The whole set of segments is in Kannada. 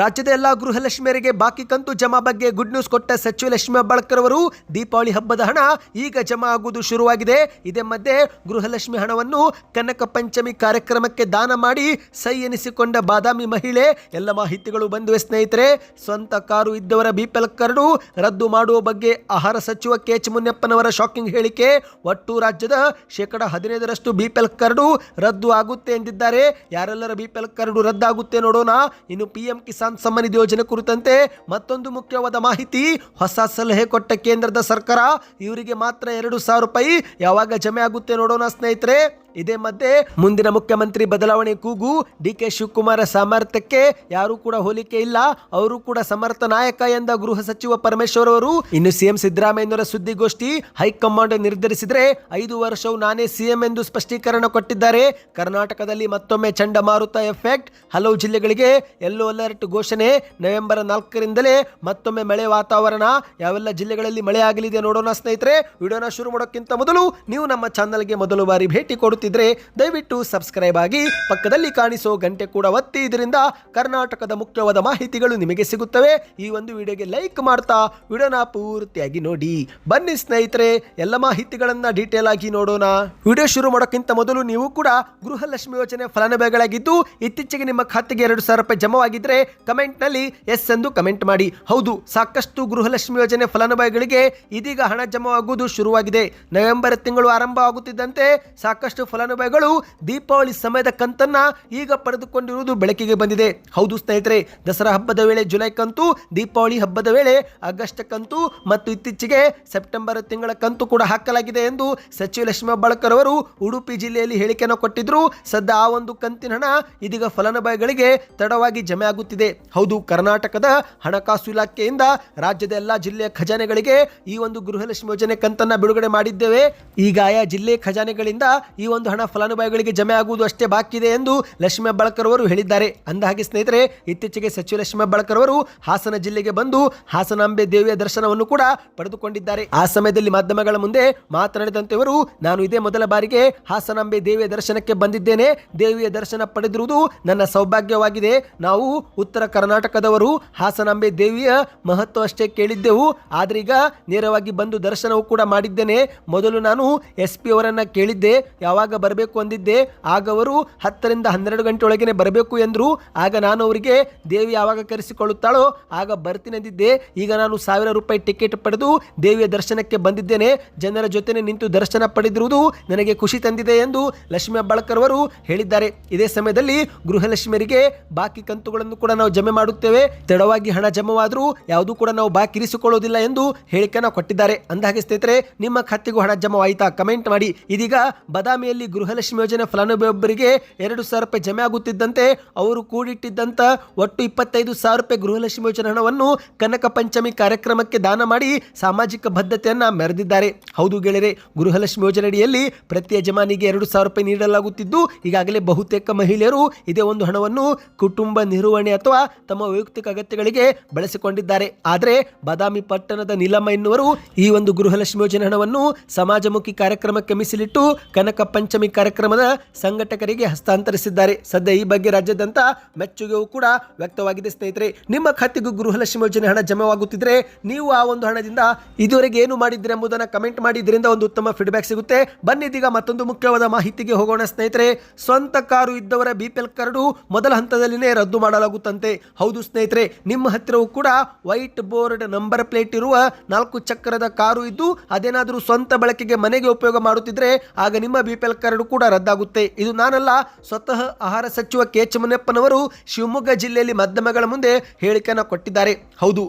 ರಾಜ್ಯದ ಎಲ್ಲಾ ಗೃಹಲಕ್ಷ್ಮಿಯರಿಗೆ ಬಾಕಿ ಕಂತು ಜಮಾ ಬಗ್ಗೆ ಗುಡ್ ನ್ಯೂಸ್ ಕೊಟ್ಟ ಸಚಿವ ಲಕ್ಷ್ಮಿ ಹೆಬ್ಬಾಳ್ಕರ್ ಅವರು ದೀಪಾವಳಿ ಹಬ್ಬದ ಹಣ ಈಗ ಜಮಾ ಆಗುವುದು ಶುರುವಾಗಿದೆ. ಇದೇ ಮಧ್ಯೆ ಗೃಹಲಕ್ಷ್ಮಿ ಹಣವನ್ನು ಕನಕ ಪಂಚಮಿ ಕಾರ್ಯಕ್ರಮಕ್ಕೆ ದಾನ ಮಾಡಿ ಸೈ ಎನಿಸಿಕೊಂಡ ಬಾದಾಮಿ ಮಹಿಳೆ, ಎಲ್ಲ ಮಾಹಿತಿಗಳು ಬಂದಿವೆ ಸ್ನೇಹಿತರೆ. ಸ್ವಂತ ಕಾರು ಇದ್ದವರ ಬಿಪಿಎಲ್ ಕಾರ್ಡು ರದ್ದು ಮಾಡುವ ಬಗ್ಗೆ ಆಹಾರ ಸಚಿವ ಕೆ ಎಚ್ ಮುನಿಯಪ್ಪನವರ ಶಾಕಿಂಗ್ ಹೇಳಿಕೆ. ಒಟ್ಟು ರಾಜ್ಯದ ಶೇಕಡ ಹದಿನೈದರಷ್ಟು ಬಿಪಿಎಲ್ ಕಾರ್ಡು ರದ್ದು ಆಗುತ್ತೆ ಎಂದಿದ್ದಾರೆ. ಯಾರೆಲ್ಲರ ಬಿಪಿಎಲ್ ಕಾರ್ಡು ರದ್ದಾಗುತ್ತೆ ನೋಡೋಣ. ಇನ್ನು ಪಿಎಂ ಕಿಸಾನ್ ಸಮ್ಮಾನ್ ನಿಧಿ ಯೋಜನೆ ಕುರಿತಂತೆ ಮತ್ತೊಂದು ಮುಖ್ಯವಾದ ಮಾಹಿತಿ. ಹೊಸ ಸಲಹೆ ಕೊಟ್ಟ ಕೇಂದ್ರದ ಸರ್ಕಾರ ಇವರಿಗೆ ಮಾತ್ರ ಎರಡು ಸಾವಿರ ರೂಪಾಯಿ ಯಾವಾಗ ಜಮೆ ಆಗುತ್ತೆ ನೋಡೋಣ ಸ್ನೇಹಿತರೆ. ಇದೇ ಮಧ್ಯೆ ಮುಂದಿನ ಮುಖ್ಯಮಂತ್ರಿ ಬದಲಾವಣೆ ಕೂಗು. ಡಿ ಕೆ ಶಿವಕುಮಾರ ಸಾಮರ್ಥ್ಯಕ್ಕೆ ಯಾರು ಕೂಡ ಹೋಲಿಕೆ ಇಲ್ಲ. ಅವರು ಕೂಡ ಸಮರ್ಥ ನಾಯಕ ಎಂದ ಗೃಹ ಸಚಿವ ಪರಮೇಶ್ವರ್ ಅವರು. ಇನ್ನು ಸಿಎಂ ಸಿದ್ದರಾಮಯ್ಯನವರ ಸುದ್ದಿಗೋಷ್ಠಿ ಹೈಕಮಾಂಡ್ ನಿರ್ಧರಿಸಿದರೆ ಐದು ವರ್ಷವು ನಾನೇ ಸಿಎಂ ಎಂದು ಸ್ಪಷ್ಟೀಕರಣ ಕೊಟ್ಟಿದ್ದಾರೆ. ಕರ್ನಾಟಕದಲ್ಲಿ ಮತ್ತೊಮ್ಮೆ ಚಂಡಮಾರುತ ಎಫೆಕ್ಟ್. ಹಲವು ಜಿಲ್ಲೆಗಳಿಗೆ ಯೆಲ್ಲೋ ಅಲರ್ಟ್ ಘೋಷಣೆ ನವೆಂಬರ್ ನಾಲ್ಕರಿಂದಲೇ ಮತ್ತೊಮ್ಮೆ ಮಳೆ ವಾತಾವರಣ. ಯಾವೆಲ್ಲ ಜಿಲ್ಲೆಗಳಲ್ಲಿ ಮಳೆ ಆಗಲಿದೆ ನೋಡೋಣ ಸ್ನೇಹಿತರೆ. ವಿಡಿಯೋನ ಶುರು ಮಾಡೋಕ್ಕಿಂತ ಮೊದಲು ನೀವು ನಮ್ಮ ಚಾನಲ್ಗೆ ಮೊದಲು ಬಾರಿ ಭೇಟಿ ಕೊಡುತ್ತಿದ್ರೆ ದಯವಿಟ್ಟು ಸಬ್ಸ್ಕ್ರೈಬ್ ಆಗಿ ಪಕ್ಕದಲ್ಲಿ ಕಾಣಿಸೋ ಗಂಟೆ ಕೂಡ ಒತ್ತಿ. ಇದರಿಂದ ಕರ್ನಾಟಕದ ಮುಖ್ಯವಾದ ಮಾಹಿತಿಗಳು ನಿಮಗೆ ಸಿಗುತ್ತವೆ. ಈ ಒಂದು ವಿಡಿಯೋಗೆ ಲೈಕ್ ಮಾಡ್ತಾ ವಿಡಿಯೋನ ಪೂರ್ತಿಯಾಗಿ ನೋಡಿ. ಬನ್ನಿ ಸ್ನೇಹಿತರೆ, ಎಲ್ಲ ಮಾಹಿತಿಗಳನ್ನ ಡೀಟೇಲ್ ಆಗಿ ನೋಡೋಣ. ವಿಡಿಯೋ ಶುರು ಮಾಡೋಕ್ಕಿಂತ ಮೊದಲು ನೀವು ಕೂಡ ಗೃಹಲಕ್ಷ್ಮಿ ಯೋಜನೆ ಫಲಾನುಭವಿಗಳಾಗಿದ್ದು, ಇತ್ತೀಚೆಗೆ ನಿಮ್ಮ ಖಾತೆಗೆ ಎರಡು ಸಾವಿರ ರೂಪಾಯಿ ಜಮವಾಗಿದ್ರೆ ಕಮೆಂಟ್ನಲ್ಲಿ ಎಸ್ ಎಂದು ಕಮೆಂಟ್ ಮಾಡಿ. ಹೌದು, ಸಾಕಷ್ಟು ಗೃಹಲಕ್ಷ್ಮಿ ಯೋಜನೆ ಫಲಾನುಭವಿಗಳಿಗೆ ಇದೀಗ ಹಣ ಜಮಾವಾಗುವುದು ಶುರುವಾಗಿದೆ. ನವೆಂಬರ್ ತಿಂಗಳು ಆರಂಭ ಆಗುತ್ತಿದ್ದಂತೆ ಸಾಕಷ್ಟು ಫಲಾನುಭವಿಗಳು ದೀಪಾವಳಿ ಸಮಯದ ಕಂತನ್ನ ಈಗ ಪಡೆದುಕೊಂಡಿರುವುದು ಬೆಳಕಿಗೆ ಬಂದಿದೆ. ಹೌದು ಸ್ನೇಹಿತರೆ, ದಸರಾ ಹಬ್ಬದ ವೇಳೆ ಜುಲೈ ಕಂತು, ದೀಪಾವಳಿ ಹಬ್ಬದ ವೇಳೆ ಆಗಸ್ಟ್ ಕಂತು ಮತ್ತು ಇತ್ತೀಚೆಗೆ ಸೆಪ್ಟೆಂಬರ್ ತಿಂಗಳ ಕಂತು ಕೂಡ ಹಾಕಲಾಗಿದೆ ಎಂದು ಸಚಿವ ಲಕ್ಷ್ಮೀ ಹೆಬ್ಬಾಳ್ಕರ್ ಅವರು ಉಡುಪಿ ಜಿಲ್ಲೆಯಲ್ಲಿ ಹೇಳಿಕೆಯನ್ನು ಕೊಟ್ಟಿದ್ರು ಸದ್ಯ ಆ ಒಂದು ಕಂತಿನ ಹಣ ಇದೀಗ ಫಲಾನುಭವಿಗಳಿಗೆ ತಡವಾಗಿ ಜಮೆ ಆಗುತ್ತಿದೆ. ಹೌದು, ಕರ್ನಾಟಕದ ಹಣಕಾಸು ಇಲಾಖೆಯಿಂದ ರಾಜ್ಯದ ಎಲ್ಲಾ ಜಿಲ್ಲೆಯ ಖಜಾನೆಗಳಿಗೆ ಈ ಒಂದು ಗೃಹಲಕ್ಷ್ಮಿ ಯೋಜನೆ ಕಂತನ್ನ ಬಿಡುಗಡೆ ಮಾಡಿದ್ದೇವೆ. ಈಗ ಆಯಾ ಜಿಲ್ಲೆ ಖಜಾನೆಗಳಿಂದ ಈ ಒಂದು ಹಣ ಫಲಾನುಭವಿಗಳಿಗೆ ಜಮೆ ಆಗುವುದು ಅಷ್ಟೇ ಬಾಕಿ ಇದೆ ಎಂದು ಲಕ್ಷ್ಮಿ ಹೆಬ್ಬಾಳ್ಕರ್ ಅವರು ಹೇಳಿದ್ದಾರೆ. ಅಂದಹಾಗೆ ಸ್ನೇಹಿತರೆ, ಇತ್ತೀಚೆಗೆ ಸಚಿವ ಲಕ್ಷ್ಮಿ ಹೆಬ್ಬಾಳ್ಕರ್ ಅವರು ಹಾಸನ ಜಿಲ್ಲೆಗೆ ಬಂದು ಹಾಸನಾಂಬೆ ದೇವಿಯ ದರ್ಶನವನ್ನು ಕೂಡ ಪಡೆದುಕೊಂಡಿದ್ದಾರೆ. ಆ ಸಮಯದಲ್ಲಿ ಮಾಧ್ಯಮಗಳ ಮುಂದೆ ಮಾತನಾಡಿದಂತೆ ಅವರು ನಾನು ಇದೇ ಮೊದಲ ಬಾರಿಗೆ ಹಾಸನಾಂಬೆ ದೇವಿಯ ದರ್ಶನಕ್ಕೆ ಬಂದಿದ್ದೇನೆ. ದೇವಿಯ ದರ್ಶನ ಪಡೆದಿರುವುದು ನನ್ನ ಸೌಭಾಗ್ಯವಾಗಿದೆ. ನಾವು ಉತ್ತರ ಕರ್ನಾಟಕದವರು ಹಾಸನಾಂಬೆ ದೇವಿಯ ಮಹತ್ವ ಅಷ್ಟೇ ಕೇಳಿದ್ದೆವು. ಆದ್ರೀಗ ನೇರವಾಗಿ ಬಂದು ದರ್ಶನವೂ ಕೂಡ ಮಾಡಿದ್ದೇನೆ. ಮೊದಲು ನಾನು ಎಸ್ ಪಿ ಅವರನ್ನ ಕೇಳಿದ್ದೆ. ಯಾವಾಗ ಬರಬೇಕು ಅಂದಿದ್ದೆ. ಆಗ ಅವರು ಹತ್ತರಿಂದ ಹನ್ನೆರಡು ಗಂಟೆ ಒಳಗೇನೆ ಬರಬೇಕು ಎಂದರು. ಆಗ ನಾನು ಅವರಿಗೆ ದೇವಿ ಯಾವಾಗ ಕರೆಸಿಕೊಳ್ಳುತ್ತಾಳೋ ಆಗ ಬರ್ತೀನಿ ಅಂದಿದ್ದೆ. ಈಗ ನಾನು ಸಾವಿರ ರೂಪಾಯಿ ಟಿಕೆಟ್ ಪಡೆದು ದೇವಿಯ ದರ್ಶನಕ್ಕೆ ಬಂದಿದ್ದೇನೆ. ಜನರ ಜೊತೆ ನಿಂತು ದರ್ಶನ ಪಡೆದಿರುವುದು ನನಗೆ ಖುಷಿ ತಂದಿದೆ ಎಂದು ಲಕ್ಷ್ಮೀ ಅಬ್ಬಾಳ್ಕರ್ ಅವರು ಹೇಳಿದ್ದಾರೆ. ಇದೇ ಸಮಯದಲ್ಲಿ ಗೃಹಲಕ್ಷ್ಮಿಯರಿಗೆ ಬಾಕಿ ಕಂತುಗಳನ್ನು ಕೂಡ ನಾವು ಜಮೆ ಮಾಡುತ್ತೇವೆ. ತಡವಾಗಿ ಹಣ ಜಮವಾದರೂ ಯಾವುದೂ ಕೂಡ ನಾವು ಬಾಕಿ ಇರಿಸಿಕೊಳ್ಳೋದಿಲ್ಲ ಎಂದು ಹೇಳಿಕೆಯನ್ನು ಕೊಟ್ಟಿದ್ದಾರೆ. ಅಂದಹಾಗೆ ಸ್ನೇಹಿತರೆ, ನಿಮ್ಮ ಖಾತೆಗೂ ಹಣ ಜಮವಾಯಿತಾ? ಕಮೆಂಟ್ ಮಾಡಿ. ಇದೀಗ ಬದಾಮಿಯಲ್ಲಿ ಗೃಹಲಕ್ಷ್ಮಿ ಯೋಜನೆ ಫಲಾನುಭವಿಯೊಬ್ಬರಿಗೆ ಎರಡು ಸಾವಿರ ರೂಪಾಯಿ ಜಮೆ ಆಗುತ್ತಿದ್ದಂತೆ ಅವರು ಕೂಡಿಟ್ಟಿದ್ದಂತ ಒಟ್ಟು ಇಪ್ಪತ್ತೈದು ಸಾವಿರ ರೂಪಾಯಿ ಗೃಹಲಕ್ಷ್ಮಿ ಯೋಜನೆ ಹಣವನ್ನು ಕನಕ ಪಂಚಮಿ ಕಾರ್ಯಕ್ರಮಕ್ಕೆ ದಾನ ಮಾಡಿ ಸಾಮಾಜಿಕ ಬದ್ಧತೆಯನ್ನು ಮೆರೆದಿದ್ದಾರೆ. ಹೌದು ಗೆಳೆಯರೆ, ಗೃಹಲಕ್ಷ್ಮಿ ಯೋಜನೆಯಡಿಯಲ್ಲಿ ಪ್ರತಿ ಯಜಮಾನಿಗೆ ಎರಡು ಸಾವಿರ ರೂಪಾಯಿ ನೀಡಲಾಗುತ್ತಿದ್ದು, ಈಗಾಗಲೇ ಬಹುತೇಕ ಮಹಿಳೆಯರು ಇದೇ ಒಂದು ಹಣವನ್ನು ಕುಟುಂಬ ನಿರ್ವಹಣೆ ಅಥವಾ ತಮ್ಮ ವೈಯಕ್ತಿಕ ಅಗತ್ಯಗಳಿಗೆ ಬಳಸಿಕೊಂಡಿದ್ದಾರೆ. ಆದರೆ ಬಾದಾಮಿ ಪಟ್ಟಣದ ನೀಲಮ್ಮ ಎನ್ನುವರು ಈ ಒಂದು ಗೃಹಲಕ್ಷ್ಮಿ ಯೋಜನೆ ಹಣವನ್ನು ಸಮಾಜಮುಖಿ ಕಾರ್ಯಕ್ರಮಕ್ಕೆ ಮೀಸಲಿಟ್ಟು ಕನಕ ಪಂಚಮಿ ಕಾರ್ಯಕ್ರಮದ ಸಂಘಟಕರಿಗೆ ಹಸ್ತಾಂತರಿಸಿದ್ದಾರೆ. ಸದ್ಯ ಈ ಬಗ್ಗೆ ರಾಜ್ಯಾದ್ಯಂತ ಮೆಚ್ಚುಗೆಯೂ ಕೂಡ ವ್ಯಕ್ತವಾಗಿದೆ. ಸ್ನೇಹಿತರೆ, ನಿಮ್ಮ ಖಾತೆಗೂ ಗೃಹಲಕ್ಷ್ಮಿ ಯೋಜನೆ ಹಣ ಜಮವಾಗುತ್ತಿದ್ರೆ ನೀವು ಆ ಒಂದು ಹಣದಿಂದ ಇದುವರೆಗೆ ಏನು ಮಾಡಿದ್ರೆ ಎಂಬುದನ್ನು ಕಮೆಂಟ್ ಮಾಡಿ. ಇದರಿಂದ ಒಂದು ಉತ್ತಮ ಫೀಡ್ಬ್ಯಾಕ್ ಸಿಗುತ್ತೆ. ಬನ್ನಿ, ಇದೀಗ ಮತ್ತೊಂದು ಮುಖ್ಯವಾದ ಮಾಹಿತಿಗೆ ಹೋಗೋಣ. ಸ್ನೇಹಿತರೆ, ಸ್ವಂತ ಕಾರು ಇದ್ದವರ ಬಿಪಿಎಲ್ ಕಾರ್ಡು ಮೊದಲ ಹಂತದಲ್ಲಿನೇ ರದ್ದು ಮಾಡಲಾಗುತ್ತಂತೆ. ಹೌದು ಸ್ನೇಹಿತರೆ, ನಿಮ್ಮ ಹತ್ತಿರವೂ ಕೂಡ ವೈಟ್ ಬೋರ್ಡ್ ನಂಬರ್ ಪ್ಲೇಟ್ ಇರುವ ನಾಲ್ಕು ಚಕ್ರದ ಕಾರು ಇದ್ದು, ಅದೇನಾದರೂ ಸ್ವಂತ ಬಳಕೆಗೆ ಮನೆಗೆ ಉಪಯೋಗ ಮಾಡುತ್ತಿದ್ರೆ ಆಗ ನಿಮ್ಮ ಬಿಪಿಎಲ್ ಕಾರ್ಡ್ ಕೂಡ ರದ್ದಾಗುತ್ತೆ. ಇದು ನಾನಲ್ಲ, ಸ್ವತಃ ಆಹಾರ ಸಚಿವ ಕೆ. ಚಮನಪ್ಪನವರು ಶಿವಮೊಗ್ಗ ಜಿಲ್ಲೆಯಲ್ಲಿ ಮಾಧ್ಯಮಗಳ ಮುಂದೆ ಹೇಳಿಕೆಯನ್ನು ಕೊಟ್ಟಿದ್ದಾರೆ. ಹೌದು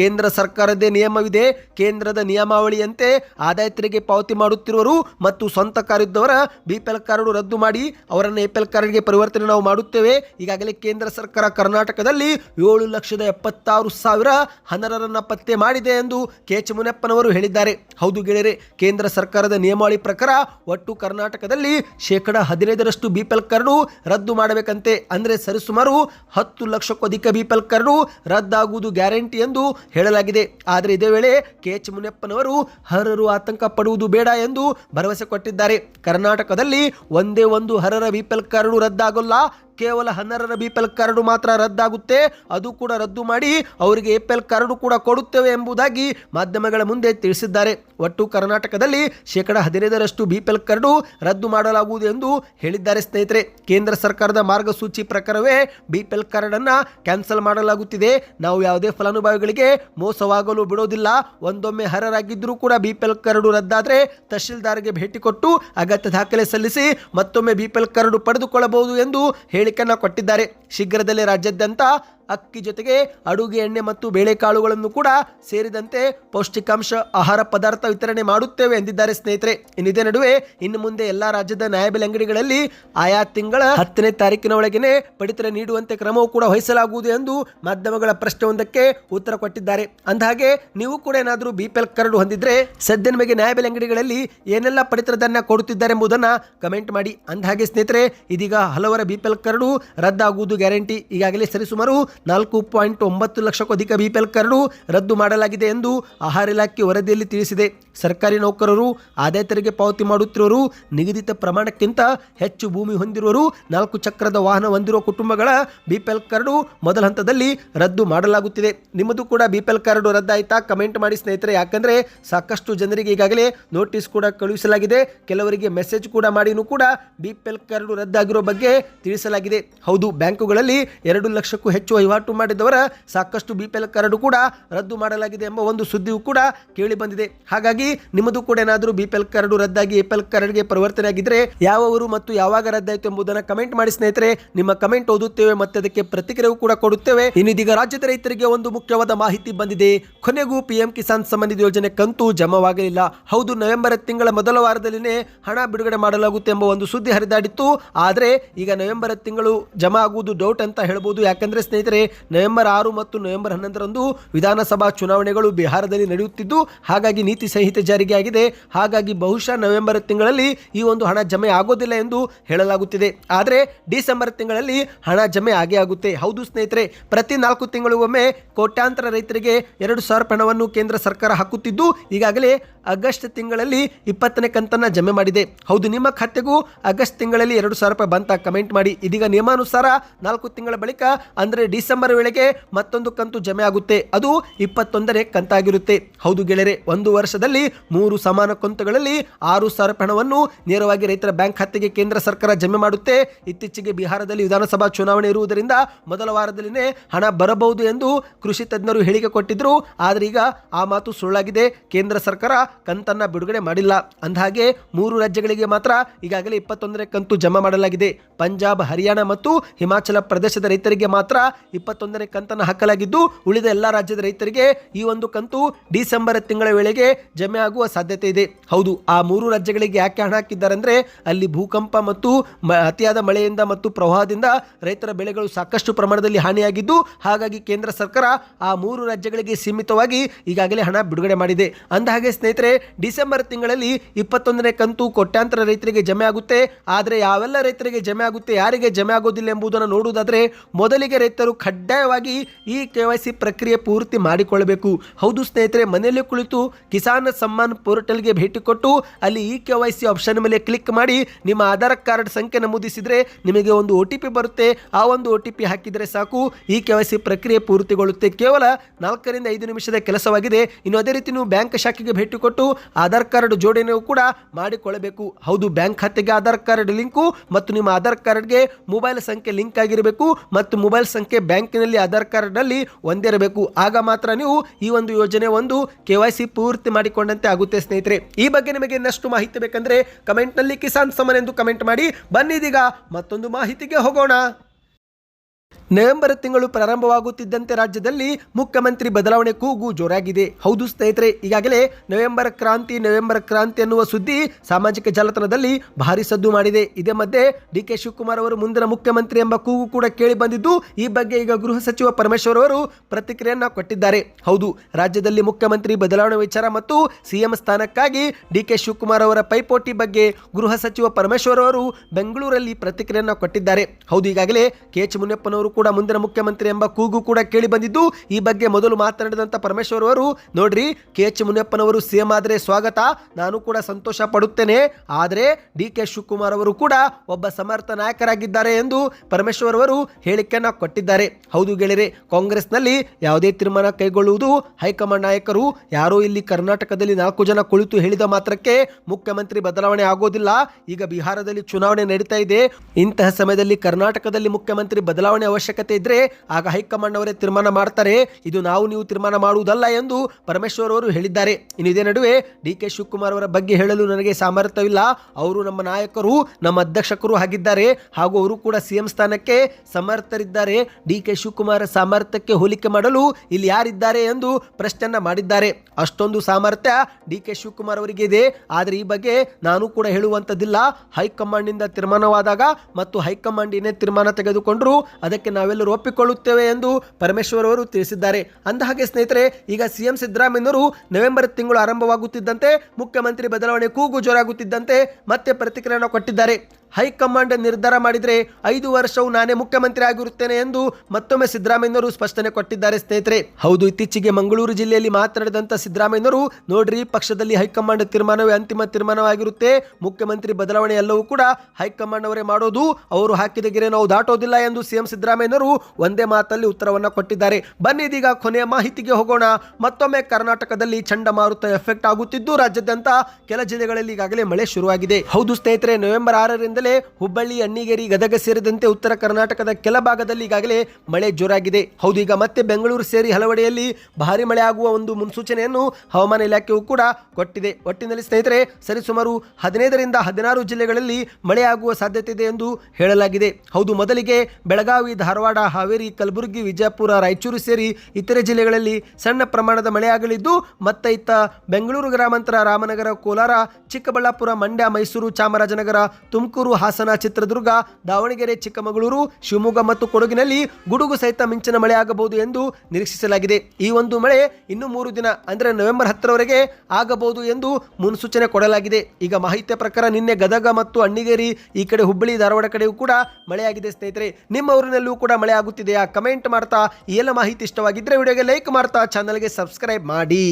ಕೇಂದ್ರ ಸರ್ಕಾರದೇ ನಿಯಮವಿದೆ, ಕೇಂದ್ರದ ನಿಯಮಾವಳಿಯಂತೆ ಆದಾಯ ತೆರಿಗೆ ಪಾವತಿ ಮಾಡುತ್ತಿರುವರು ಮತ್ತು ಸ್ವಂತ ಕಾರಿದ್ದವರ ಬಿಪಿಎಲ್ ಕಾರ್ಡ್ ರದ್ದು ಮಾಡಿ ಅವರನ್ನು ಎಪಿಎಲ್ ಕಾರ್ಡ್ಗೆ ಪರಿವರ್ತನೆ ನಾವು ಮಾಡುತ್ತೇವೆ. ಈಗಾಗಲೇ ಕೇಂದ್ರ ಸರ್ಕಾರ ಕರ್ನಾಟಕದಲ್ಲಿ ಏಳು ಲಕ್ಷದ ಎಪ್ಪತ್ತಾರು ಸಾವಿರ ಅನರ್ಹರನ್ನ ಪತ್ತೆ ಮಾಡಿದೆ ಎಂದು ಕೆ ಎಚ್ ಮುನಿಯಪ್ಪನವರು ಹೇಳಿದ್ದಾರೆ. ಹೌದು ಗೆಳೆಯರೆ, ಕೇಂದ್ರ ಸರ್ಕಾರದ ನಿಯಮಾವಳಿ ಪ್ರಕಾರ ಒಟ್ಟು ಕರ್ನಾಟಕದಲ್ಲಿ ಶೇಕಡ ಹದಿನೈದರಷ್ಟು ಬಿಪಿಎಲ್ ಕಾರ್ಡು ರದ್ದು ಮಾಡಬೇಕಂತೆ. ಅಂದರೆ ಸರಿಸುಮಾರು ಹತ್ತು ಲಕ್ಷಕ್ಕೂ ಅಧಿಕ ಬಿಪಿಎಲ್ ಕಾರ್ಡು ರದ್ದಾಗುವುದು ಗ್ಯಾರಂಟಿ ಎಂದು ಹೇಳಲಾಗಿದೆ. ಆದರೆ ಇದೇ ವೇಳೆ ಕೆ ಎಚ್ ಮುನಿಯಪ್ಪನವರು ಹರರು ಆತಂಕ ಪಡುವುದು ಬೇಡ ಎಂದು ಭರವಸೆ ಕೊಟ್ಟಿದ್ದಾರೆ. ಕರ್ನಾಟಕದಲ್ಲಿ ಒಂದೇ ಒಂದು ಹರರ ಬಿಪಿಎಲ್ ಕಾರ್ಡು ರದ್ದಾಗಲ್ಲ. ಕೇವಲ ಹನ್ನೆರಡರ ಬಿ ಪಿ ಎಲ್ ಕಾರ್ಡು ಮಾತ್ರ ರದ್ದಾಗುತ್ತೆ. ಅದು ಕೂಡ ರದ್ದು ಮಾಡಿ ಅವರಿಗೆ ಎ ಪಿ ಕಾರ್ಡು ಕೂಡ ಕೊಡುತ್ತೇವೆ ಎಂಬುದಾಗಿ ಮಾಧ್ಯಮಗಳ ಮುಂದೆ ತಿಳಿಸಿದ್ದಾರೆ. ಒಟ್ಟು ಕರ್ನಾಟಕದಲ್ಲಿ ಶೇಕಡ ಹದಿನೈದರಷ್ಟು ಬಿ ಪಿ ಎಲ್ ಕಾರ್ಡು ರದ್ದು ಮಾಡಲಾಗುವುದು ಎಂದು ಹೇಳಿದ್ದಾರೆ ಸ್ನೇಹಿತರೆ. ಕೇಂದ್ರ ಸರ್ಕಾರದ ಮಾರ್ಗಸೂಚಿ ಪ್ರಕಾರವೇ ಬಿ ಪಿ ಎಲ್ ಕಾರ್ಡನ್ನು ಕ್ಯಾನ್ಸಲ್ ಮಾಡಲಾಗುತ್ತಿದೆ. ನಾವು ಯಾವುದೇ ಫಲಾನುಭವಿಗಳಿಗೆ ಮೋಸವಾಗಲು ಬಿಡೋದಿಲ್ಲ. ಒಂದೊಮ್ಮೆ ಹರರಾಗಿದ್ದರೂ ಕೂಡ ಬಿ ಪಿ ಎಲ್ ಕಾರ್ಡು ರದ್ದಾದರೆ ತಹಶೀಲ್ದಾರ್ಗೆ ಭೇಟಿ ಕೊಟ್ಟು ಅಗತ್ಯ ದಾಖಲೆ ಸಲ್ಲಿಸಿ ಮತ್ತೊಮ್ಮೆ ಬಿ ಪಿ ಎಲ್ ಕಾರ್ಡು ಪಡೆದುಕೊಳ್ಳಬಹುದು ಎಂದು ಹೇಳಿಕೆಯನ್ನು ಕೊಟ್ಟಿದ್ದಾರೆ. ಶೀಘ್ರದಲ್ಲೇ ರಾಜ್ಯಾದ್ಯಂತ ಅಕ್ಕಿ ಜೊತೆಗೆ ಅಡುಗೆ ಎಣ್ಣೆ ಮತ್ತು ಬೇಳೆಕಾಳುಗಳನ್ನು ಕೂಡ ಸೇರಿದಂತೆ ಪೌಷ್ಟಿಕಾಂಶ ಆಹಾರ ಪದಾರ್ಥ ವಿತರಣೆ ಮಾಡುತ್ತೇವೆ ಎಂದಿದ್ದಾರೆ ಸ್ನೇಹಿತರೆ. ಇನ್ನಿದೇ ನಡುವೆ ಇನ್ನು ಮುಂದೆ ಎಲ್ಲಾ ರಾಜ್ಯದ ನ್ಯಾಯಬೆಲೆ ಅಂಗಡಿಗಳಲ್ಲಿ ಆಯಾ ತಿಂಗಳ ಹತ್ತನೇ ತಾರೀಕಿನ ಒಳಗೆನೆ ಪಡಿತರ ನೀಡುವಂತೆ ಕ್ರಮವೂ ಕೂಡ ವಹಿಸಲಾಗುವುದು ಎಂದು ಮಾಧ್ಯಮಗಳ ಪ್ರಶ್ನೆಯೊಂದಕ್ಕೆ ಉತ್ತರ ಕೊಟ್ಟಿದ್ದಾರೆ. ಅಂದಹಾಗೆ, ನೀವು ಕೂಡ ಏನಾದರೂ ಬಿ ಪಿ ಎಲ್ ಕಾರ್ಡ್ ಹೊಂದಿದ್ರೆ ಸದ್ಯ ನಿಮಗೆ ನ್ಯಾಯಬೆಲೆ ಅಂಗಡಿಗಳಲ್ಲಿ ಏನೆಲ್ಲ ಪಡಿತರದನ್ನ ಕೊಡುತ್ತಿದ್ದಾರೆ ಎಂಬುದನ್ನು ಕಮೆಂಟ್ ಮಾಡಿ. ಅಂದಹಾಗೆ ಸ್ನೇಹಿತರೆ, ಇದೀಗ ಹಲವರ ಬಿ ಪಿ ಎಲ್ ಕಾರ್ಡು ರದ್ದಾಗುವುದು ಗ್ಯಾರಂಟಿ ಈಗಾಗಲೇ ಸರಿಸುಮಾರು ನಾಲ್ಕು ಪಾಯಿಂಟ್ ಒಂಬತ್ತು ಲಕ್ಷಕ್ಕೂ ಅಧಿಕ ಬಿ ಪಿ ಎಲ್ ಕಾರ್ಡು ರದ್ದು ಮಾಡಲಾಗಿದೆ ಎಂದು ಆಹಾರ ಇಲಾಖೆ ವರದಿಯಲ್ಲಿ ತಿಳಿಸಿದೆ. ಸರ್ಕಾರಿ ನೌಕರರು ಆದಾಯ ತೆರಿಗೆ ಪಾವತಿ ಮಾಡುತ್ತಿರುವರು ನಿಗದಿತ ಪ್ರಮಾಣಕ್ಕಿಂತ ಹೆಚ್ಚು ಭೂಮಿ ಹೊಂದಿರುವರು ನಾಲ್ಕು ಚಕ್ರದ ವಾಹನ ಹೊಂದಿರುವ ಕುಟುಂಬಗಳ ಬಿ ಪಿ ಎಲ್ ಕಾರ್ಡು ಮೊದಲ ಹಂತದಲ್ಲಿ ರದ್ದು ಮಾಡಲಾಗುತ್ತಿದೆ. ನಿಮ್ಮದು ಕೂಡ ಬಿ ಪಿ ಎಲ್ ಕಾರ್ಡು ರದ್ದಾಯ್ತಾ? ಕಮೆಂಟ್ ಮಾಡಿ ಸ್ನೇಹಿತರೆ. ಯಾಕಂದ್ರೆ ಸಾಕಷ್ಟು ಜನರಿಗೆ ಈಗಾಗಲೇ ನೋಟಿಸ್ ಕೂಡ ಕಳುಹಿಸಲಾಗಿದೆ. ಕೆಲವರಿಗೆ ಮೆಸೇಜ್ ಕೂಡ ಮಾಡಿನೂ ಕೂಡ ಬಿ ಪಿ ಎಲ್ ಕಾರ್ಡು ರದ್ದಾಗಿರೋ ಬಗ್ಗೆ ತಿಳಿಸಲಾಗಿದೆ. ಹೌದು, ಬ್ಯಾಂಕುಗಳಲ್ಲಿ ಎರಡು ಲಕ್ಷಕ್ಕೂ ಹೆಚ್ಚು ವಹಿವಾಟು ಮಾಡಿದವರ ಸಾಕಷ್ಟು ಬಿ ಪಿ ಕಾರ್ಡು ಕೂಡ ರದ್ದು ಮಾಡಲಾಗಿದೆ ಎಂಬ ಒಂದು ಸುದ್ದಿಯೂ ಕೂಡ ಕೇಳಿ ಬಂದಿದೆ. ಹಾಗಾಗಿ ನಿಮ್ಮದು ಕೂಡ ಏನಾದರೂ ಬಿ ಪಿ ಕಾರ್ಡು ರದ್ದಾಗಿ ಎ ಪಿ ಎಲ್ ಕಾರ್ಡ್ಗೆ ಪರಿವರ್ತನೆ ಆಗಿದ್ರೆ ಯಾವ ಊರು ಮತ್ತು ಯಾವಾಗ ರದ್ದಾಯಿತು ಎಂಬುದನ್ನು ಕಮೆಂಟ್ ಮಾಡಿ ಸ್ನೇಹಿತರೆ. ನಿಮ್ಮ ಕಮೆಂಟ್ ಓದುತ್ತೇವೆ ಮತ್ತೆ ಅದಕ್ಕೆ ಪ್ರತಿಕ್ರಿಯೆ ಕೂಡ ಕೊಡುತ್ತೇವೆ. ಇನ್ನಿದೀಗ ರಾಜ್ಯದ ರೈತರಿಗೆ ಒಂದು ಮುಖ್ಯವಾದ ಮಾಹಿತಿ ಬಂದಿದೆ. ಕೊನೆಗೂ ಪಿಎಂ ಕಿಸಾನ್ ಸಂಬಂಧಿತ ಯೋಜನೆ ಕಂತು ಜಮಾವಾಗಲಿಲ್ಲ. ಹೌದು, ನವೆಂಬರ್ ತಿಂಗಳ ಮೊದಲ ವಾರದಲ್ಲಿನೇ ಹಣ ಬಿಡುಗಡೆ ಮಾಡಲಾಗುತ್ತೆ ಎಂಬ ಒಂದು ಸುದ್ದಿ ಹರಿದಾಡಿತ್ತು. ಆದರೆ ಈಗ ನವೆಂಬರ್ ತಿಂಗಳು ಜಮಾ ಆಗುವುದು ಡೌಟ್ ಅಂತ ಹೇಳ್ಬೋದು. ಯಾಕಂದ್ರೆ ಸ್ನೇಹಿತರೆ ನವೆಂಬರ್ ಆರು ಮತ್ತು ನವೆಂಬರ್ ಹನ್ನೊಂದರಂದು ವಿಧಾನಸಭಾ ಚುನಾವಣೆಗಳು ಬಿಹಾರದಲ್ಲಿ ನಡೆಯುತ್ತಿದ್ದು, ಹಾಗಾಗಿ ನೀತಿ ಸಂಹಿತೆ ಜಾರಿಗೆ ಆಗಿದೆ. ಹಾಗಾಗಿ ಬಹುಶಃ ನವೆಂಬರ್ ತಿಂಗಳಲ್ಲಿ ಈ ಒಂದು ಹಣ ಜಮೆ ಆಗೋದಿಲ್ಲ ಎಂದು ಹೇಳಲಾಗುತ್ತಿದೆ. ಆದರೆ ಡಿಸೆಂಬರ್ ತಿಂಗಳಲ್ಲಿ ಹಣ ಜಮೆ ಆಗೇ ಆಗುತ್ತೆ. ಹೌದು ಸ್ನೇಹಿತರೆ, ಪ್ರತಿ ನಾಲ್ಕು ತಿಂಗಳಿಗೊಮ್ಮೆ ಕೋಟ್ಯಾಂತರ ರೈತರಿಗೆ ಎರಡು ಸಾವಿರ ಹಣವನ್ನು ಕೇಂದ್ರ ಸರ್ಕಾರ ಹಾಕುತ್ತಿದ್ದು, ಈಗಾಗಲೇ ಆಗಸ್ಟ್ ತಿಂಗಳಲ್ಲಿ ಇಪ್ಪತ್ತನೇ ಕಂತನ್ನು ಜಮೆ ಮಾಡಿದೆ. ಹೌದು, ನಿಮ್ಮ ಖಾತೆಗೂ ಆಗಸ್ಟ್ ತಿಂಗಳಲ್ಲಿ ಎರಡು ಸಾವಿರ ರೂಪಾಯಿ ಬಂತ? ಕಮೆಂಟ್ ಮಾಡಿ. ಇದೀಗ ನಿಯಮಾನುಸಾರ ನಾಲ್ಕು ತಿಂಗಳ ಬಳಿಕ, ಅಂದರೆ ಡಿಸೆಂಬರ್ ವೇಳೆಗೆ ಮತ್ತೊಂದು ಕಂತು ಜಮೆ ಆಗುತ್ತೆ. ಅದು ಇಪ್ಪತ್ತೊಂದನೇ ಕಂತಾಗಿರುತ್ತೆ. ಹೌದು ಗೆಳೆಯರೆ, ಒಂದು ವರ್ಷದಲ್ಲಿ ಮೂರು ಸಮಾನ ಕಂತುಗಳಲ್ಲಿ ಆರು ಸಾವಿರ ಹಣವನ್ನು ನೇರವಾಗಿ ರೈತರ ಬ್ಯಾಂಕ್ ಖಾತೆಗೆ ಕೇಂದ್ರ ಸರ್ಕಾರ ಜಮೆ ಮಾಡುತ್ತೆ. ಇತ್ತೀಚೆಗೆ ಬಿಹಾರದಲ್ಲಿ ವಿಧಾನಸಭಾ ಚುನಾವಣೆ ಇರುವುದರಿಂದ ಮೊದಲ ವಾರದಲ್ಲಿನೇ ಹಣ ಬರಬಹುದು ಎಂದು ಕೃಷಿ ತಜ್ಞರು ಹೇಳಿಕೆ ಕೊಟ್ಟಿದ್ದರು ಆದರೆ ಈಗ ಆ ಮಾತು ಸುಳ್ಳಾಗಿದೆ. ಕೇಂದ್ರ ಸರ್ಕಾರ ಕಂತನ್ನ ಬಿಡುಗಡೆ ಮಾಡಿಲ್ಲ. ಅಂದಹಾಗೆ ಮೂರು ರಾಜ್ಯಗಳಿಗೆ ಮಾತ್ರ ಈಗಾಗಲೇ ಇಪ್ಪತ್ತೊಂದನೇ ಕಂತು ಜಮಾ ಮಾಡಲಾಗಿದೆ. ಪಂಜಾಬ್, ಹರಿಯಾಣ ಮತ್ತು ಹಿಮಾಚಲ ಪ್ರದೇಶದ ರೈತರಿಗೆ ಮಾತ್ರ ಇಪ್ಪತ್ತೊಂದನೇ ಕಂತನ್ನು ಹಾಕಲಾಗಿದ್ದು, ಉಳಿದ ಎಲ್ಲ ರಾಜ್ಯದ ರೈತರಿಗೆ ಈ ಒಂದು ಕಂತು ಡಿಸೆಂಬರ್ ತಿಂಗಳ ವೇಳೆಗೆ ಜಮೆ ಆಗುವ ಸಾಧ್ಯತೆ ಇದೆ. ಹೌದು, ಆ ಮೂರು ರಾಜ್ಯಗಳಿಗೆ ಯಾಕೆ ಹಣ ಹಾಕಿದ್ದಾರೆ ಅಂದ್ರೆ ಅಲ್ಲಿ ಭೂಕಂಪ ಮತ್ತು ಅತಿಯಾದ ಮಳೆಯಿಂದ ಮತ್ತು ಪ್ರವಾಹದಿಂದ ರೈತರ ಬೆಳೆಗಳು ಸಾಕಷ್ಟು ಪ್ರಮಾಣದಲ್ಲಿ ಹಾನಿಯಾಗಿದ್ದು, ಹಾಗಾಗಿ ಕೇಂದ್ರ ಸರ್ಕಾರ ಆ ಮೂರು ರಾಜ್ಯಗಳಿಗೆ ಸೀಮಿತವಾಗಿ ಈಗಾಗಲೇ ಹಣ ಬಿಡುಗಡೆ ಮಾಡಿದೆ. ಅಂದಹಾಗೆ ಸ್ನೇಹಿತರೆ, ಡಿಸೆಂಬರ್ ತಿಂಗಳಲ್ಲಿ ಇಪ್ಪತ್ತೊಂದನೇ ಕಂತು ಕೋಟ್ಯಾಂತರ ರೈತರಿಗೆ ಜಮೆ ಆಗುತ್ತೆ. ಆದರೆ, ಯಾವೆಲ್ಲ ರೈತರಿಗೆ ಜಮೆ ಆಗುತ್ತೆ, ಯಾರಿಗೆ ಜಮೆ ಆಗೋದಿಲ್ಲ ಎಂಬುದನ್ನು ನೋಡುವುದಾದರೆ, ಮೊದಲಿಗೆ ರೈತರು ಕಡ್ಡಾಯವಾಗಿ ಈ ಕೆ ವೈ ಸಿ ಪ್ರಕ್ರಿಯೆ ಪೂರ್ತಿ ಮಾಡಿಕೊಳ್ಳಬೇಕು. ಹೌದು ಸ್ನೇಹಿತರೆ, ಮನೆಯಲ್ಲೇ ಕುಳಿತು ಕಿಸಾನ್ ಸಮ್ಮಾನ್ ಪೋರ್ಟಲ್ಗೆ ಭೇಟಿ ಕೊಟ್ಟು ಅಲ್ಲಿ E K Y C option ಮೇಲೆ ಕ್ಲಿಕ್ ಮಾಡಿ ನಿಮ್ಮ ಆಧಾರ್ ಕಾರ್ಡ್ ಸಂಖ್ಯೆ ನಮೂದಿಸಿದರೆ ನಿಮಗೆ ಒಂದು ಒ ಟಿ ಪಿ ಬರುತ್ತೆ. ಆ ಒಂದು ಒ ಟಿ ಪಿ ಹಾಕಿದರೆ ಸಾಕು. ಈ ಕೆ ವೈ ಸಿ ಪ್ರಕ್ರಿಯೆ ಪೂರ್ತಿಗೊಳ್ಳುತ್ತೆ. ಕೇವಲ ನಾಲ್ಕರಿಂದ ಐದು ನಿಮಿಷದ ಕೆಲಸವಾಗಿದೆ. ಇನ್ನು ಅದೇ ರೀತಿ ನೀವು ಬ್ಯಾಂಕ್ ಶಾಖೆಗೆ ಭೇಟಿ ಕೊಟ್ಟು ಆಧಾರ್ ಕಾರ್ಡ್ ಜೋಡಣೆಯೂ ಕೂಡ ಮಾಡಿಕೊಳ್ಳಬೇಕು. ಹೌದು, ಬ್ಯಾಂಕ್ ಖಾತೆಗೆ ಆಧಾರ್ ಕಾರ್ಡ್ ಲಿಂಕು ಮತ್ತು ನಿಮ್ಮ ಆಧಾರ್ ಕಾರ್ಡ್ಗೆ ಮೊಬೈಲ್ ಸಂಖ್ಯೆ ಲಿಂಕ್ ಆಗಿರಬೇಕು. ಮತ್ತು ಮೊಬೈಲ್ ಸಂಖ್ಯೆ ಬ್ಯಾಂಕಿನಲ್ಲಿ ಆಧಾರ್ ಕಾರ್ಡ್ನಲ್ಲಿ ಒಂದೇ ಇರಬೇಕು ಆಗ ಮಾತ್ರ ನೀವು ಈ ಒಂದು ಯೋಜನೆ ಒಂದು ಕೆ ವೈ ಸಿ ಪೂರ್ತಿ ಮಾಡಿಕೊಂಡಂತೆ ಆಗುತ್ತೆ ಸ್ನೇಹಿತರೆ. ಈ ಬಗ್ಗೆ ನಿಮಗೆ ಇನ್ನಷ್ಟು ಮಾಹಿತಿ ಬೇಕಂದ್ರೆ ಕಮೆಂಟ್ನಲ್ಲಿ ಕಿಸಾನ್ ಸಮನ್ ಎಂದು ಕಮೆಂಟ್ ಮಾಡಿ. ಬನ್ನಿದೀಗ ಮತ್ತೊಂದು ಮಾಹಿತಿಗೆ ಹೋಗೋಣ. ನವೆಂಬರ್ ತಿಂಗಳು ಪ್ರಾರಂಭವಾಗುತ್ತಿದ್ದಂತೆ ರಾಜ್ಯದಲ್ಲಿ ಮುಖ್ಯಮಂತ್ರಿ ಬದಲಾವಣೆ ಕೂಗು ಜೋರಾಗಿದೆ. ಹೌದು ಸ್ನೇಹಿತರೆ, ಈಗಾಗಲೇ ನವೆಂಬರ್ ಕ್ರಾಂತಿ ನವೆಂಬರ್ ಕ್ರಾಂತಿ ಎನ್ನುವ ಸುದ್ದಿ ಸಾಮಾಜಿಕ ಜಾಲತಾಣದಲ್ಲಿ ಭಾರಿ ಸದ್ದು ಮಾಡಿದೆ. ಇದೇ ಮಧ್ಯೆ ಡಿ ಕೆ ಶಿವಕುಮಾರ್ ಅವರು ಮುಂದಿನ ಮುಖ್ಯಮಂತ್ರಿ ಎಂಬ ಕೂಗು ಕೂಡ ಕೇಳಿ ಬಂದಿದ್ದು, ಈ ಬಗ್ಗೆ ಈಗ ಗೃಹ ಸಚಿವ ಪರಮೇಶ್ವರ್ ಅವರು ಪ್ರತಿಕ್ರಿಯೆಯನ್ನ ಕೊಟ್ಟಿದ್ದಾರೆ. ಹೌದು, ರಾಜ್ಯದಲ್ಲಿ ಮುಖ್ಯಮಂತ್ರಿ ಬದಲಾವಣೆ ವಿಚಾರ ಮತ್ತು ಸಿಎಂ ಸ್ಥಾನಕ್ಕಾಗಿ ಡಿ ಕೆ ಶಿವಕುಮಾರ್ ಅವರ ಪೈಪೋಟಿ ಬಗ್ಗೆ ಗೃಹ ಸಚಿವ ಪರಮೇಶ್ವರ್ ಅವರು ಬೆಂಗಳೂರಲ್ಲಿ ಪ್ರತಿಕ್ರಿಯೆಯನ್ನ ಕೊಟ್ಟಿದ್ದಾರೆ. ಹೌದು, ಈಗಾಗಲೇ ಕೆ ಎಚ್ ಮುನಿಯಪ್ಪನವರು ಕೂಡ ಮುಂದಿನ ಮುಖ್ಯಮಂತ್ರಿ ಎಂಬ ಕೂಗು ಕೂಡ ಕೇಳಿ ಬಂದಿದ್ದು. ಈ ಬಗ್ಗೆ ಮೊದಲು ಮಾತನಾಡಿದಂತ ಪರಮೇಶ್ವರ್ ಅವರು, ನೋಡ್ರಿ, ಕೆ ಎಚ್ ಮುನಿಯಪ್ಪನವರು ಸಿಎಂ ಆದರೆ ಸ್ವಾಗತ. ನಾನು ಕೂಡ ಸಂತೋಷ ಪಡುತ್ತೇನೆ. ಆದರೆ ಡಿ ಕೆ ಶಿವಕುಮಾರ್ ಅವರು ಕೂಡ ಒಬ್ಬ ಸಮರ್ಥ ನಾಯಕರಾಗಿದ್ದಾರೆ ಎಂದು ಪರಮೇಶ್ವರ್ ಅವರು ಹೇಳಿಕೆಯನ್ನು ಕೊಟ್ಟಿದ್ದಾರೆ. ಹೌದು ಗೆಳೆಯರೆ, ಕಾಂಗ್ರೆಸ್ನಲ್ಲಿ ಯಾವುದೇ ತೀರ್ಮಾನ ಕೈಗೊಳ್ಳುವುದು ಹೈಕಮಾಂಡ್ ನಾಯಕರು ಯಾರೋ ಇಲ್ಲಿ ಕರ್ನಾಟಕದಲ್ಲಿ ನಾಲ್ಕು ಜನ ಕುಳಿತು ಹೇಳಿದ ಮಾತ್ರಕ್ಕೆ ಮುಖ್ಯಮಂತ್ರಿ ಬದಲಾವಣೆ ಆಗೋದಿಲ್ಲ. ಈಗ ಬಿಹಾರದಲ್ಲಿ ಚುನಾವಣೆ ನಡೀತಾ ಇದೆ. ಇಂತಹ ಸಮಯದಲ್ಲಿ ಕರ್ನಾಟಕದಲ್ಲಿ ಮುಖ್ಯಮಂತ್ರಿ ಬದಲಾವಣೆ ಅವಶ್ಯಕತೆ ಇದ್ರೆ ಆಗ ಹೈಕಮಾಂಡ್ ಅವರೇ ತೀರ್ಮಾನ ಮಾಡ್ತಾರೆ. ಇದು ನಾವು ನೀವು ತೀರ್ಮಾನ ಮಾಡುವುದಲ್ಲ ಎಂದು ಪರಮೇಶ್ವರ್ ಅವರು ಹೇಳಿದ್ದಾರೆ. ಇನ್ನು ಇದೇ ನಡುವೆ ಡಿ ಕೆ ಶಿವಕುಮಾರ್ ಅವರ ಬಗ್ಗೆ ಹೇಳಲು ನನಗೆ ಸಾಮರ್ಥ್ಯವಿಲ್ಲ. ಅವರು ನಮ್ಮ ನಾಯಕರು, ನಮ್ಮ ಅಧ್ಯಕ್ಷಕರು ಆಗಿದ್ದಾರೆ. ಹಾಗೂ ಅವರು ಕೂಡ ಸಿಎಂ ಸ್ಥಾನಕ್ಕೆ ಸಮರ್ಥರಿದ್ದಾರೆ. ಡಿ ಕೆ ಶಿವಕುಮಾರ್ ಸಾಮರ್ಥ್ಯಕ್ಕೆ ಹೋಲಿಕೆ ಮಾಡಲು ಇಲ್ಲಿ ಯಾರಿದ್ದಾರೆ ಎಂದು ಪ್ರಶ್ನೆಯನ್ನ ಮಾಡಿದ್ದಾರೆ. ಅಷ್ಟೊಂದು ಸಾಮರ್ಥ್ಯ ಡಿ ಕೆ ಶಿವಕುಮಾರ್ ಅವರಿಗೆ ಇದೆ. ಆದರೆ ಈ ಬಗ್ಗೆ ನಾನು ಕೂಡ ಹೇಳುವಂಥದ್ದಿಲ್ಲ. ಹೈಕಮಾಂಡ್ನಿಂದ ತೀರ್ಮಾನವಾದಾಗ ಮತ್ತು ಹೈಕಮಾಂಡ್ ಏನೇ ತೀರ್ಮಾನ ತೆಗೆದುಕೊಂಡರೂ ಅದಕ್ಕೆ ನಾವೆಲ್ಲರೂ ಒಪ್ಪಿಕೊಳ್ಳುತ್ತೇವೆ ಎಂದು ಪರಮೇಶ್ವರ್ ಅವರು ತಿಳಿಸಿದ್ದಾರೆ. ಅಂದಹಾಗೆ ಸ್ನೇಹಿತರೆ, ಈಗ ಸಿಎಂ ಸಿದ್ದರಾಮಯ್ಯನವರು ನವೆಂಬರ್ ತಿಂಗಳು ಆರಂಭವಾಗುತ್ತಿದ್ದಂತೆ ಮುಖ್ಯಮಂತ್ರಿ ಬದಲಾವಣೆ ಕೂಗು ಜೋರಾಗುತ್ತಿದ್ದಂತೆ ಮತ್ತೆ ಪ್ರತಿಕ್ರಿಯೆಯನ್ನು ಕೊಟ್ಟಿದ್ದಾರೆ. ಹೈಕಮಾಂಡ್ ನಿರ್ಧಾರ ಮಾಡಿದರೆ ಐದು ವರ್ಷವು ನಾನೇ ಮುಖ್ಯಮಂತ್ರಿ ಆಗಿರುತ್ತೇನೆ ಎಂದು ಮತ್ತೊಮ್ಮೆ ಸಿದ್ದರಾಮಯ್ಯನವರು ಸ್ಪಷ್ಟನೆ ಕೊಟ್ಟಿದ್ದಾರೆ, ಸ್ನೇಹಿತರೆ. ಹೌದು, ಇತ್ತೀಚೆಗೆ ಮಂಗಳೂರು ಜಿಲ್ಲೆಯಲ್ಲಿ ಮಾತನಾಡಿದಂಥ ಸಿದ್ದರಾಮಯ್ಯನವರು, ನೋಡ್ರಿ ಪಕ್ಷದಲ್ಲಿ ಹೈಕಮಾಂಡ್ ತೀರ್ಮಾನವೇ ಅಂತಿಮ ತೀರ್ಮಾನವಾಗಿರುತ್ತೆ. ಮುಖ್ಯಮಂತ್ರಿ ಬದಲಾವಣೆ ಎಲ್ಲವೂ ಕೂಡ ಹೈಕಮಾಂಡ್ ಅವರೇ ಮಾಡೋದು. ಅವರು ಹಾಕಿದ ಗೆರೆ ನಾವು ದಾಟೋದಿಲ್ಲ ಎಂದು ಸಿಎಂ ಸಿದ್ದರಾಮಯ್ಯನವರು ಒಂದೇ ಮಾತಲ್ಲಿ ಉತ್ತರವನ್ನು ಕೊಟ್ಟಿದ್ದಾರೆ. ಬನ್ನಿ ಇದೀಗ ಕೊನೆಯ ಮಾಹಿತಿಗೆ ಹೋಗೋಣ. ಮತ್ತೊಮ್ಮೆ ಕರ್ನಾಟಕದಲ್ಲಿ ಚಂಡಮಾರುತ ಎಫೆಕ್ಟ್ ಆಗುತ್ತಿದ್ದು ರಾಜ್ಯಾದ್ಯಂತ ಕೆಲ ಜಿಲ್ಲೆಗಳಲ್ಲಿ ಈಗಾಗಲೇ ಮಳೆ ಶುರುವಾಗಿದೆ. ಹೌದು, ಸ್ನೇಹಿತರೆ, ನವೆಂಬರ್ ಆರರಿಂದಲೇ ಹುಬ್ಬಳ್ಳಿ, ಅಣ್ಣಿಗೇರಿ ಗದಗ ಸೇರಿದಂತೆ ಉತ್ತರ ಕರ್ನಾಟಕದ ಕೆಲ ಭಾಗದಲ್ಲಿ ಈಗಾಗಲೇ ಮಳೆ ಜೋರಾಗಿದೆ. ಹೌದು, ಈಗ ಮತ್ತೆ ಬೆಂಗಳೂರು ಸೇರಿ ಹಲವೆಡೆಯಲ್ಲಿ ಭಾರಿ ಮಳೆ ಆಗುವ ಒಂದು ಮುನ್ಸೂಚನೆಯನ್ನು ಹವಾಮಾನ ಇಲಾಖೆಯು ಕೂಡ ಕೊಟ್ಟಿದೆ. ಒಟ್ಟಿನಲ್ಲಿ ಸ್ನೇಹಿತರೆ, ಸರಿಸುಮಾರು ಹದಿನೈದರಿಂದ ಹದಿನಾರು ಜಿಲ್ಲೆಗಳಲ್ಲಿ ಮಳೆಯಾಗುವ ಸಾಧ್ಯತೆ ಇದೆ ಎಂದು ಹೇಳಲಾಗಿದೆ. ಹೌದು, ಮೊದಲಿಗೆ ಬೆಳಗಾವಿ, ಧಾರವಾಡ, ಹಾವೇರಿ, ಕಲಬುರಗಿ ವಿಜಯಪುರ ರಾಯಚೂರು ಸೇರಿ ಇತರೆ ಜಿಲ್ಲೆಗಳಲ್ಲಿ ಸಣ್ಣ ಪ್ರಮಾಣದ ಮಳೆಯಾಗಲಿದ್ದು ಮತ್ತೆ ಇತ್ತ ಬೆಂಗಳೂರು ಗ್ರಾಮಾಂತರ ರಾಮನಗರ, ಕೋಲಾರ, ಚಿಕ್ಕಬಳ್ಳಾಪುರ, ಮಂಡ್ಯ, ಮೈಸೂರು, ಚಾಮರಾಜನಗರ ತುಮಕೂರು ಹಾಸನ ಚಿತ್ರದುರ್ಗ ದಾವಣಗೆರೆ, ಚಿಕ್ಕಮಗಳೂರು, ಶಿವಮೊಗ್ಗ ಮತ್ತು ಕೊಡಗಿನಲ್ಲಿ ಗುಡುಗು ಸಹಿತ ಮಿಂಚಿನ ಮಳೆ ಆಗಬಹುದು ಎಂದು ನಿರೀಕ್ಷಿಸಲಾಗಿದೆ. ಈ ಒಂದು ಮಳೆ ಇನ್ನು ಮೂರು ದಿನ, ಅಂದರೆ ನವೆಂಬರ್ ಹತ್ತರವರೆಗೆ ಆಗಬಹುದು ಎಂದು ಮುನ್ಸೂಚನೆ ಕೊಡಲಾಗಿದೆ. ಈಗ ಮಾಹಿತಿಯ ಪ್ರಕಾರ ನಿನ್ನೆ ಗದಗ ಮತ್ತು ಅಣ್ಣಿಗೇರಿ, ಈ ಕಡೆ ಹುಬ್ಬಳ್ಳಿ, ಧಾರವಾಡ ಕಡೆಯೂ ಕೂಡ ಮಳೆಯಾಗಿದೆ ಸ್ನೇಹಿತರೆ. ನಿಮ್ಮ ಊರಿನಲ್ಲೂ ಕೂಡ ಮಳೆ ಆಗುತ್ತಿದೆಯಾ? ಕಮೆಂಟ್ ಮಾಡ್ತಾ. ಈ ಎಲ್ಲ ಮಾಹಿತಿ ಇಷ್ಟವಾಗಿದ್ದರೆ ವಿಡಿಯೋಗೆ ಲೈಕ್ ಮಾಡ್ತಾ, ಚಾನಲ್ಗೆ ಸಬ್ಸ್ಕ್ರೈಬ್ ಮಾಡಿ.